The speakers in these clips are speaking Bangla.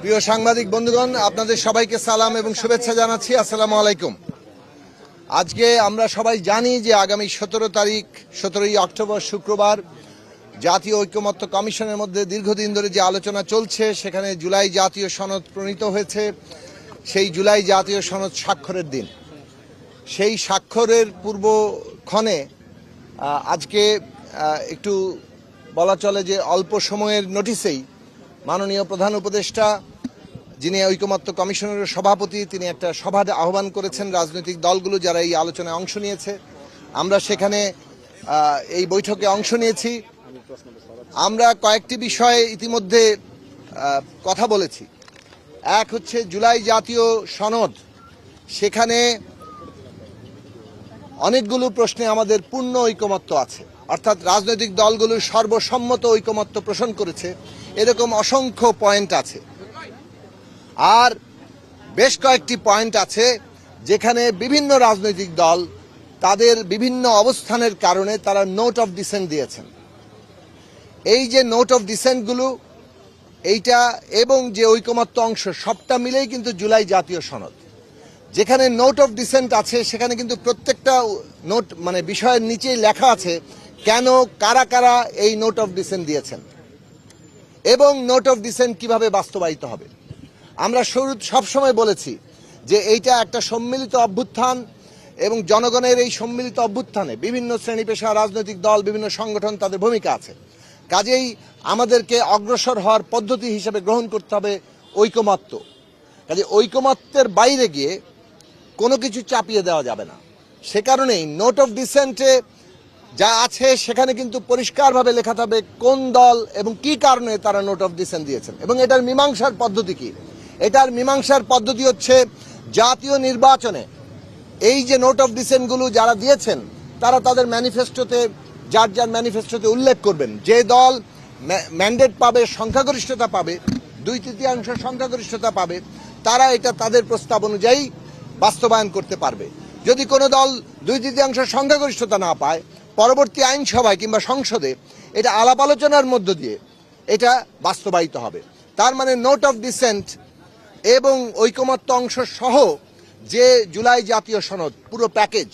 প্রিয় সাংবাদিক বন্ধুগণ আপনাদের সবাইকে সালাম এবং শুভেচ্ছা জানাচ্ছি। আসসালামু আলাইকুম। আজকে আমরা সবাই জানি যে আগামী সতেরো তারিখ সতেরোই অক্টোবর শুক্রবার জাতীয় ঐক্যমত্য কমিশনের মধ্যে দীর্ঘদিন ধরে যে আলোচনা চলছে সেখানে জুলাই জাতীয় সনদ প্রণীত হয়েছে। সেই জুলাই জাতীয় সনদ স্বাক্ষরের দিন। সেই স্বাক্ষরের পূর্বক্ষণে আহ, আজকে একটু বলা চলে যে অল্প সময়ের নোটিসেই মাননীয় প্রধান উপদেষ্টা, যিনি ঐকমত্য কমিশনের সভাপতি, তিনি একটা সভা আহ্বান করেছেন রাজনৈতিক দলগুলো যারা এই আলোচনায় অংশ নিয়েছে। আমরা সেখানে এই বৈঠকে অংশ নিয়েছি। আমরা কয়েকটি বিষয়ে ইতিমধ্যে কথা বলেছি। এক হচ্ছে জুলাই জাতীয় সনদ। সেখানে অনেকগুলো প্রশ্নে আমাদের পূর্ণ ঐকমত্য আছে। অর্থাৎ রাজনৈতিক দলগুলো সর্বসম্মত ঐকমত্য পোষণ করেছে। এরকম অসংখ্য পয়েন্ট আছে। আর বেশ কয়েকটি পয়েন্ট আছে যেখানে বিভিন্ন রাজনৈতিক দল তাদের বিভিন্ন অবস্থানের কারণে তারা নোট অফ ডিসেন্ট দিয়েছেন। এই যে নোট অফ ডিসেন্টগুলো এইটা এবং যে ঐকমত্য অংশ সবটা মিলেই কিন্তু জুলাই জাতীয় সনদ। যেখানে নোট অফ ডিসেন্ট আছে, সেখানে কিন্তু প্রত্যেকটা নোট মানে বিষয়ের নিচেই লেখা আছে, কেন, কারা কারা এই নোট অফ ডিসেন্ট দিয়েছেন? এবং নোট অফ ডিসেন্ট কীভাবে বাস্তবায়িত হবে? আমরা শুরু, সবসময় বলেছি যে এইটা একটা সম্মিলিত অভ্যুত্থান এবং জনগণের এই সম্মিলিত অভ্যুত্থানে বিভিন্ন শ্রেণি পেশা, রাজনৈতিক দল, বিভিন্ন সংগঠন তাদের ভূমিকা আছে। কাজেই আমাদেরকে অগ্রসর হওয়ার পদ্ধতি হিসেবে গ্রহণ করতে হবে ঐকমত্য। কাজে ঐকমত্যের বাইরে গিয়ে কোনো কিছু চাপিয়ে দেওয়া যাবে না। সে কারণেই নোট অফ ডিসেন্টে যা আছে, সেখানে কিন্তু পরিষ্কারভাবে লেখা থাকবে কোন দল এবং কি কারণে তারা নোট অফ ডিসেন্ট দিয়েছেন। এবং এটার মীমাংসার পদ্ধতি কি? এটার মীমাংসার পদ্ধতি হচ্ছে জাতীয় নির্বাচনে এই যে নোট অফ ডিসেন্টগুলো যারা দিয়েছেন, তারা তাদের ম্যানিফেস্টোতে যার যার ম্যানিফেস্টোতে উল্লেখ করবেন। যে দল ম্যান্ডেট পাবে, সংখ্যাগরিষ্ঠতা পাবে দুই তৃতীয়াংশ সংখ্যাগরিষ্ঠতা পাবে, তারা এটা তাদের প্রস্তাব অনুযায়ী বাস্তবায়ন করতে পারবে। যদি কোনো দল দুই তৃতীয়াংশ সংখ্যাগরিষ্ঠতা না পায়, পরবর্তী আইনসভায় কিংবা সংসদে এটা আলাপ আলোচনার মধ্য দিয়ে এটা বাস্তবায়িত হবে। তার মানে নোট অফ ডিসেন্ট এবং ঐকমত্য অংশ সহ যে জুলাই জাতীয় সনদ, পুরো প্যাকেজ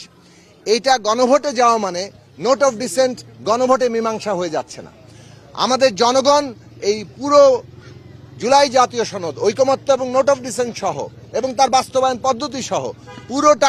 এইটা গণভোটে যাওয়া মানে নোট অফ ডিসেন্ট গণভোটে মীমাংসা হয়ে যাচ্ছে না। আমাদের জনগণ এই পুরো জুলাই জাতীয় সনদ, ঐকমত্য এবং নোট অফ ডিসেন্ট সহ, এবং তার বাস্তবায়ন পদ্ধতি সহ, পুরোটা